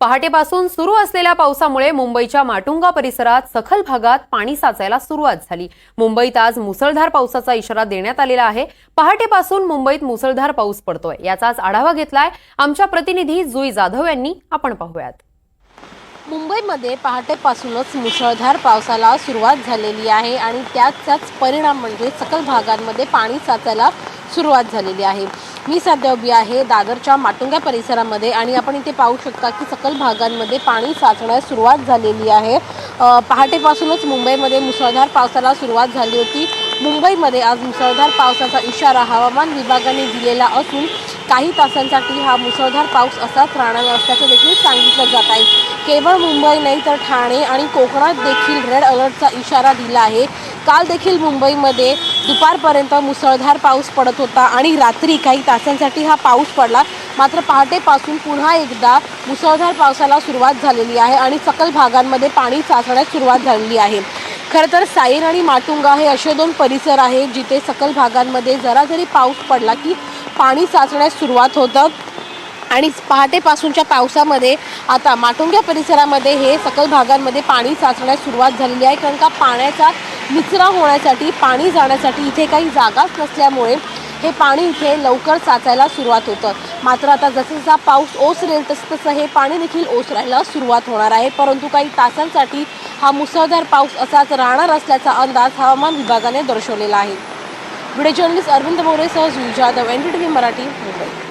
पहाटेपासून सुरू असलेल्या पावसामुळे मुंबईच्या माटुंगा परिसरात सखल भागात पाणी साचायला सुरुवात झाली. मुंबईत आज मुसळधार पावसाचा इशारा देण्यात आलेला आहे. पहाटेपासून मुंबईत मुसळधार पाऊस पडतोय. याचाच आढावा घेतलाय आमच्या प्रतिनिधी जुई जाधव यांनी. आपण पाहूयात. मुंबईमध्ये पहाटेपासूनच मुसळधार पावसाला सुरुवात झालेली आहे आणि त्याचाच परिणाम म्हणजे सकल भागांमध्ये पाणी साचायला सुरुवात झालेली आहे. मी सध्या उभी आहे दादरच्या माटुंग्या परिसरामध्ये आणि आपण इथे पाहू शकता की सकल भागांमध्ये पाणी साचण्यास सुरुवात झालेली आहे. पहाटेपासूनच मुंबईमध्ये मुसळधार पावसाला सुरुवात झाली होती. मुंबईमध्ये आज मुसळधार पावसाचा इशारा हवामान विभागाने दिलेला असून काही तासांसाठी हा मुसळधार पाऊस असाच राहणार असल्याचं देखील सांगितलं जात आहे. केवळ मुंबई नाही तर ठाणे आणि कोकणात देखील रेड अलर्टचा इशारा दिला आहे. काल देखील मुंबईमध्ये दुपारपर्यंत मुसळधार पाऊस पडत होता आणि रात्री काही तासांसाठी हा पाऊस पडला. मात्र पहाटेपासून पुन्हा एकदा मुसळधार पावसाला सुरुवात झालेली आहे आणि सकल भागांमध्ये पाणी साचण्यास सुरुवात झालेली आहे. खरं तर साईर आणि माटुंगा हे असे दोन परिसर आहेत जिथे सकल भागांमध्ये जरा जरी पाऊस पडला की पाणी साचण्यास सुरुवात होतं. आणि पहाटेपासूनच्या पावसामध्ये आता माटुंग्या परिसरामध्ये हे सकल भागांमध्ये पाणी साचण्यास सुरुवात झालेली आहे. कारण का पाण्याचा निचरा होण्यासाठी पाणी जाण्यासाठी इथे काही जागाच नसल्यामुळे हे पाणी इथे लवकर साचायला सुरुवात होतं. मात्र आता जसं जसा पाऊस ओसरेल तसं तसं हे पाणी देखील ओसरायला सुरुवात होणार आहे. परंतु काही तासांसाठी हा मुसळधार पाऊस असाच राहणार असल्याचा अंदाज हवामान विभागाने दर्शवलेला आहे. Video journalist Arvind मोरेसह Jui Jadhav N D T V Marathi Mumbai.